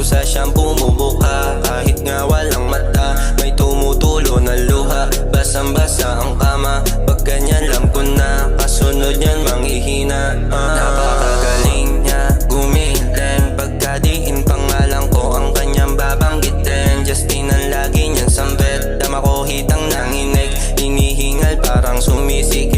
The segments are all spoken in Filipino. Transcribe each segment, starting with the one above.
Kusa siyang bumubuka Kahit nga walang mata May tumutulo na luha. Basang-basa ang kama Pag ganyan lang ko na. Kasunod niyan manghihina. Uh. Napakagaling niya gumiling Pagkadiin pangalan ko Ang kanyang babanggitin. Justin ang lagi niyan sambit. Dama ko hitang nanginig. Hinihingal parang sumisig.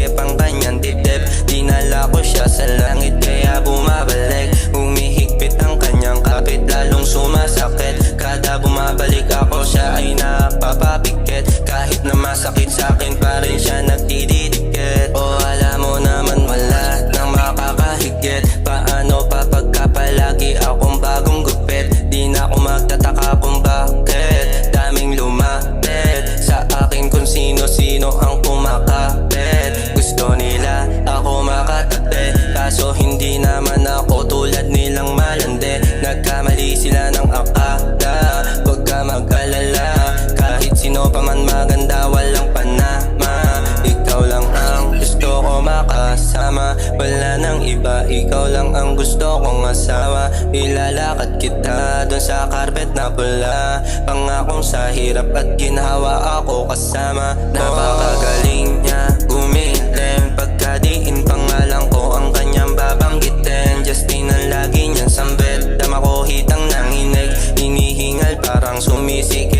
Wala nang iba, ikaw lang ang gusto kong asawa. Ilalakad kita dun sa carpet na pula. Pangakong sa hirap at ginhawa ako kasama. Napakagaling niya, umiitim Pagkadiin pangalan ko ang kanyang babanggitin. Justin ang lagi niyang sambit. Dama ko hitang nanginig. Hinihingal parang sumisik.